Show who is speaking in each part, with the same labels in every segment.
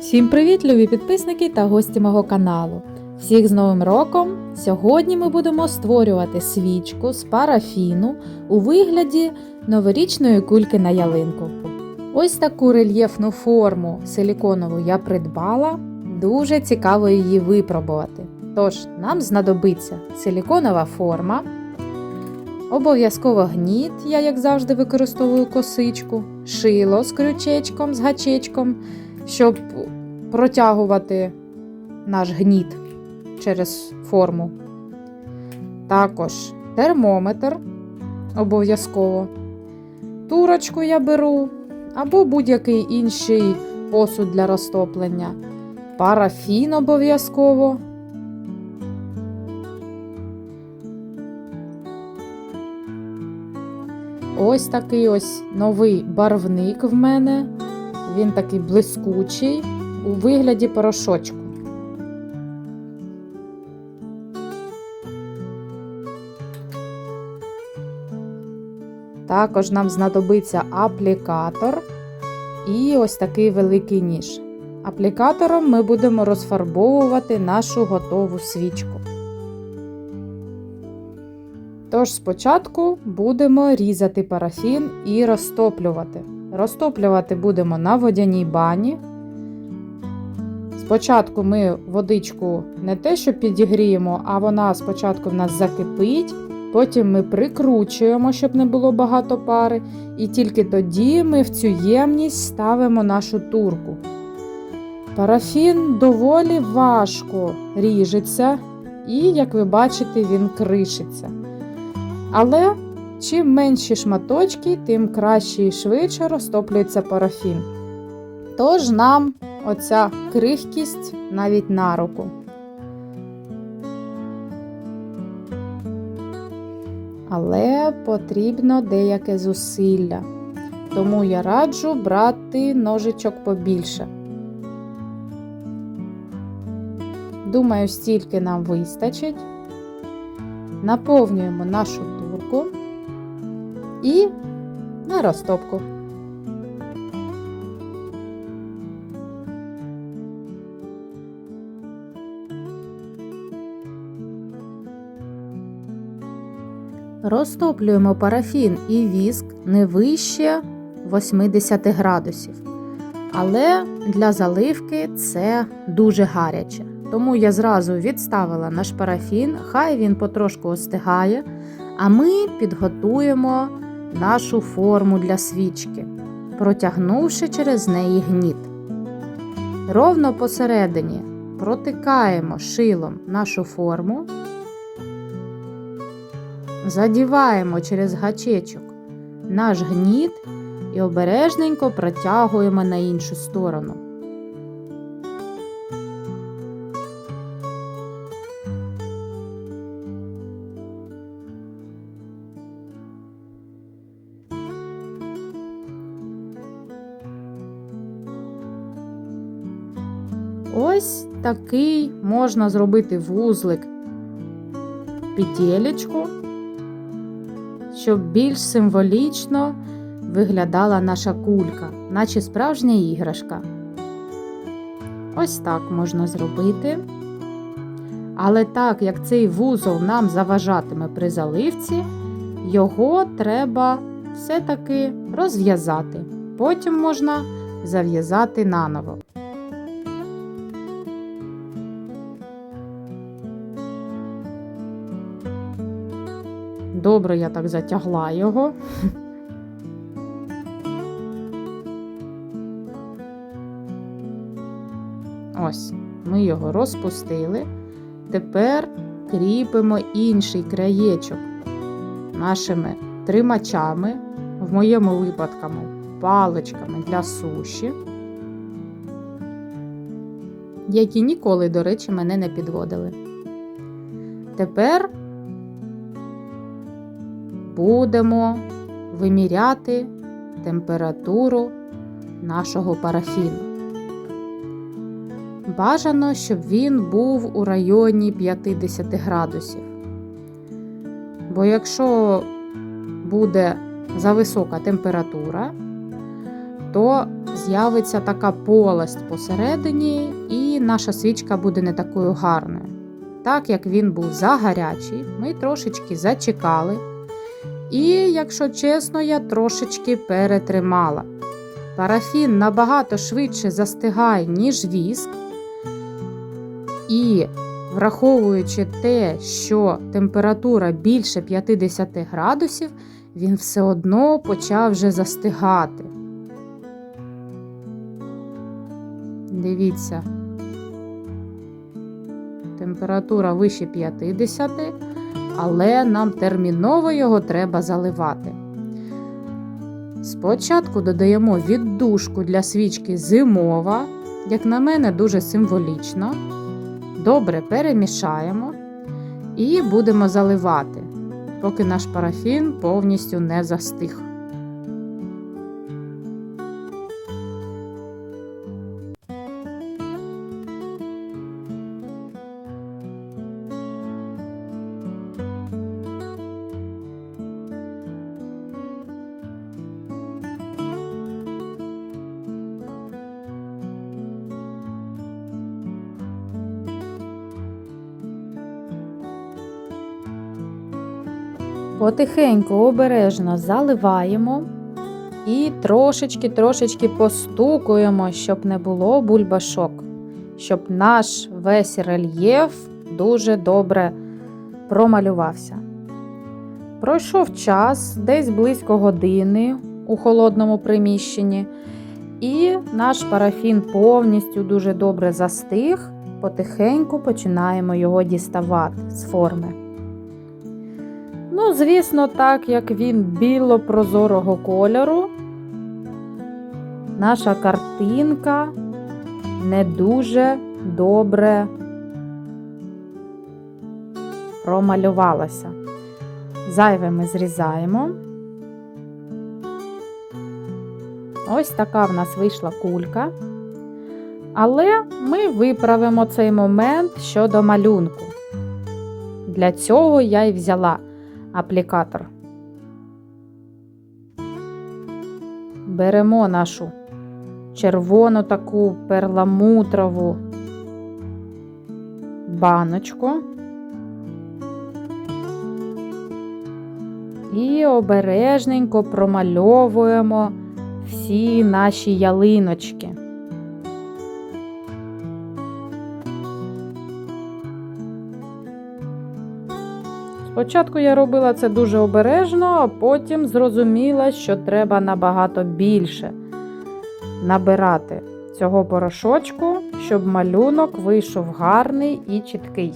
Speaker 1: Всім привіт, любі підписники та гості мого каналу. Всіх з Новим роком! Сьогодні ми будемо створювати свічку з парафіну у вигляді новорічної кульки на ялинку. Ось таку рельєфну форму силіконову я придбала. Дуже цікаво її випробувати. Тож, нам знадобиться силіконова форма. Обов'язково гніт, я, як завжди, використовую косичку, шило з крючечком, з гачечком, щоб протягувати наш гніт через форму. Також термометр обов'язково. Турочку я беру, або будь-який інший посуд для розтоплення. Парафін обов'язково. Ось такий ось новий барвник в мене. Він такий блискучий у вигляді порошочку. Також нам знадобиться аплікатор і ось такий великий ніж. Аплікатором ми будемо розфарбовувати нашу готову свічку. Тож спочатку будемо різати парафін і розтоплювати. Розтоплювати будемо на водяній бані. Спочатку ми водичку не те, що підігріємо, а вона спочатку в нас закипить. Потім ми прикручуємо, щоб не було багато пари, і тільки тоді ми в цю ємність ставимо нашу турку. Парафін доволі важко ріжеться, і, як ви бачите, він кришиться. Але чим менші шматочки, тим краще і швидше розтоплюється парафін. Тож нам оця крихкість навіть на руку. Але потрібно деяке зусилля, тому я раджу брати ножичок побільше. Думаю, стільки нам вистачить. Наповнюємо нашу турку і на розтопку. Розтоплюємо парафін і віск не вище 80 градусів. Але для заливки це дуже гаряче. Тому я зразу відставила наш парафін, хай він потрошку остигає, а ми підготуємо нашу форму для свічки, протягнувши через неї гніт. Ровно посередині протикаємо шилом нашу форму, задіваємо через гачечок наш гніт і обережненько протягуємо на іншу сторону. Ось такий можна зробити вузлик петелечку, щоб більш символічно виглядала наша кулька, наче справжня іграшка. Ось так можна зробити. Але так як цей вузол нам заважатиме при заливці, його треба все-таки розв'язати. Потім можна зав'язати наново. Добре, я так затягла його. Ось, ми його розпустили. Тепер кріпимо інший краєчок нашими тримачами, в моєму випадку паличками для суші, які ніколи, до речі, мене не підводили. Тепер будемо виміряти температуру нашого парафіну. Бажано, щоб він був у районі 50 градусів. Бо якщо буде зависока температура, то з'явиться така полость посередині, і наша свічка буде не такою гарною. Так як він був загарячий, ми трошечки зачекали. І, якщо чесно, я трошечки перетримала. Парафін набагато швидше застигає, ніж віск. І враховуючи те, що температура більше 50 градусів, він все одно почав вже застигати. Дивіться, температура вище 50, але нам терміново його треба заливати. Спочатку додаємо віддушку для свічки зимова, як на мене, дуже символічно. Добре перемішаємо і будемо заливати, поки наш парафін повністю не застиг. Потихеньку обережно заливаємо і трошечки-трошечки постукуємо, щоб не було бульбашок, щоб наш весь рельєф дуже добре промалювався. Пройшов час, десь близько години у холодному приміщенні, і наш парафін повністю дуже добре застиг. Потихеньку починаємо його діставати з форми. Ну, звісно, так як він біло-прозорого кольору, наша картинка не дуже добре промалювалася. Зайве ми зрізаємо. Ось така в нас вийшла кулька. Але ми виправимо цей момент щодо малюнку. Для цього я й взяла аплікатор. Беремо нашу червону таку перламутрову баночку і обережненько промальовуємо всі наші ялиночки. Спочатку я робила це дуже обережно, а потім зрозуміла, що треба набагато більше набирати цього порошочку, щоб малюнок вийшов гарний і чіткий.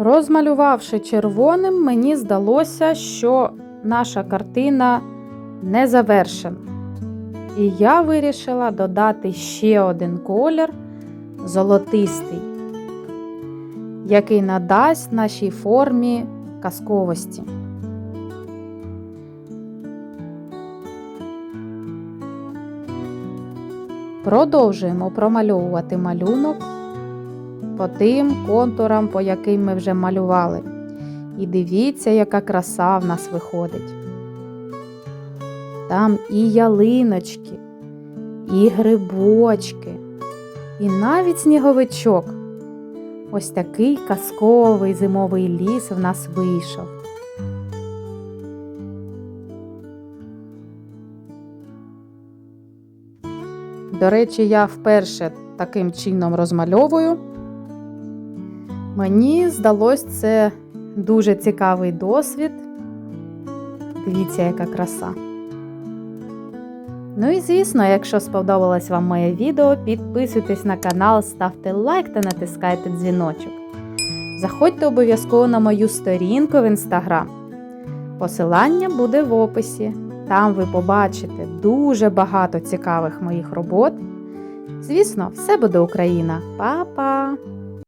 Speaker 1: Розмалювавши червоним, мені здалося, що наша картина не завершена. І я вирішила додати ще один колір золотистий, який надасть нашій формі казковості. Продовжуємо промальовувати малюнок по тим контурам, по яким ми вже малювали. І дивіться, яка краса в нас виходить. Там і ялиночки, і грибочки, і навіть сніговичок. Ось такий казковий зимовий ліс в нас вийшов. До речі, я вперше таким чином розмальовую. Мені здалось це дуже цікавий досвід. Дивіться, яка краса. Ну і звісно, якщо сподобалось вам моє відео, підписуйтесь на канал, ставте лайк та натискайте дзвіночок. Заходьте обов'язково на мою сторінку в інстаграм. Посилання буде в описі. Там ви побачите дуже багато цікавих моїх робот. Звісно, все буде Україна. Па-па!